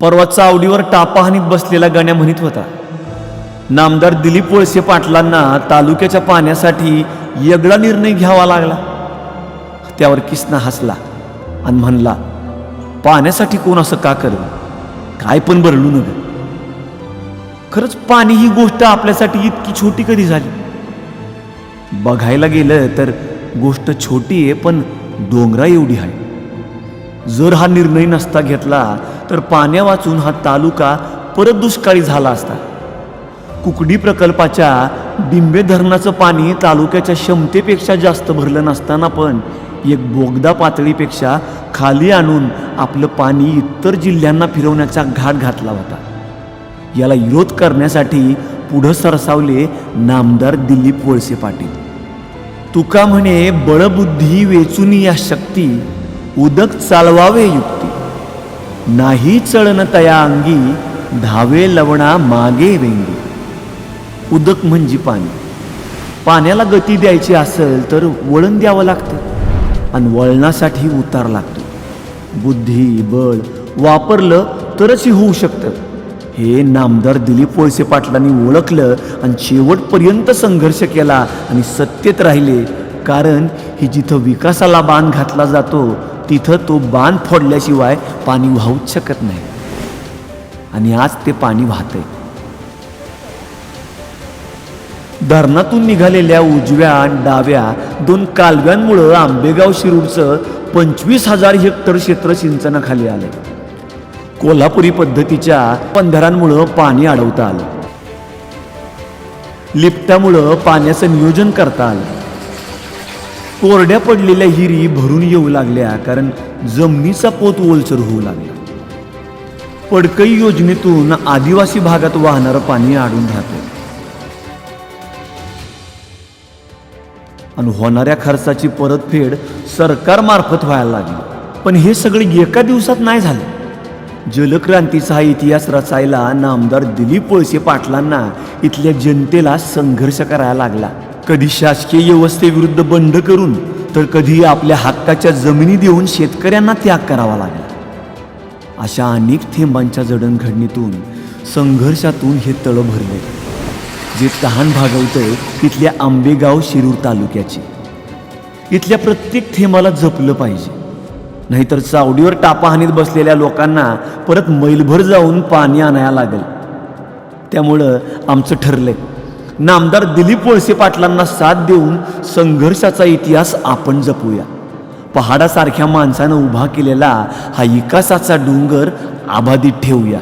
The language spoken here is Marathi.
परवा चावडीवर टापाहानीत बसलेला गण्या म्हणत होता. नामदार दिलीप वळसे पाटलांना तालुक्याच्या पाण्यासाठी वेगळा निर्णय घ्यावा लागला. त्यावर किसना हसला आणि म्हणला पाण्यासाठी कोण असं का करेल? काय पण बरलू नग. खरंच पाणी ही गोष्ट आपल्यासाठी इतकी छोटी कधी झाली? बघायला गेलं तर गोष्ट छोटी आहे पण डोंगरा एवढी आहे. जर हा निर्णय नसता घेतला तर पाण्या वाचून हा तालुका परत दुष्काळी झाला असता. कुकडी प्रकल्पाच्या डिंबे धरणाचं पाणी तालुक्याच्या क्षमतेपेक्षा जास्त भरलं नसताना पण एक बोगदा पातळीपेक्षा खाली आणून आपलं पाणी इतर जिल्ह्यांना फिरवण्याचा घाट घातला होता. याला विरोध करण्यासाठी पुढं सरसावले नामदार दिलीप वळसे पाटील. तुका म्हणे बळबुद्धी वेचून या शक्ती उदक चालवावे युक्ती. नाही चळन तया अंगी धावे लवणा मागे वेंगी. उदक म्हणजे पाणी. पाण्याला गती द्यायची असेल तर वळण द्यावं लागतं आणि वळणासाठी उतार लागतो. बुद्धी बळ वापरलं तरच हे होऊ शकतं. हे नामदार दिलीप वळसे पाटलांनी ओळखलं आणि शेवटपर्यंत संघर्ष केला आणि सत्तेत राहिले कारण ही जिथं विकासाला बाण घातला जातो तिथं तो बाण फोडल्याशिवाय पाणी वाहूच शकत नाही. आणि आज ते पाणी वाहतंय. धरणातून निघालेल्या उजव्या आणि डाव्या दोन कालव्यांमुळं आंबेगाव शिरूरचं पंचवीस हजार हेक्टर क्षेत्र सिंचनाखाली आले. कोल्हापुरी पद्धतीच्या बंधारांमुळं पाणी अडवता आलं. लिफ्टामुळं पाण्याचं नियोजन करता आलं. कोरड्या पडलेल्या हिरी भरून येऊ लागल्या कारण जमिनीचा पोत ओलसर होऊ लागला. पडकई योजनेतून आदिवासी भागात वाहणारं पाणी अडून राहतं. आणि होणाऱ्या खर्चाची परतफेड सरकारमार्फत व्हायला लागली. पण हे सगळे एका दिवसात नाही झालं. जलक्रांतीचा हा इतिहास रचायला नामदार दिलीप वळसे पाटलांना इथल्या जनतेला संघर्ष करायला लागला. कधी शासकीय व्यवस्थेविरुद्ध बंड करून तर कधी आपल्या हक्काच्या जमिनी देऊन शेतकऱ्यांना त्याग करावा लागला. अशा अनेक थेंबांच्या जडणघडणीतून संघर्षातून हे तळ भरले. जे तहान भागवतंय तिथल्या आंबेगाव शिरूर तालुक्याची. इथल्या प्रत्येक थेंबाला जपलं पाहिजे. नाहीतर चावडीवर टापाहानीत बसलेल्या लोकांना परत मैलभर जाऊन पाणी आणायला लागेल. त्यामुळं आमचं ठरलंय. नामदार दिलीप वळसे पाटलांना साथ देऊन संघर्षाचा इतिहास आपण जपूया. पहाडासारख्या माणसानं उभा केलेला हा विकासाचा डोंगर आबाधित ठेवूया.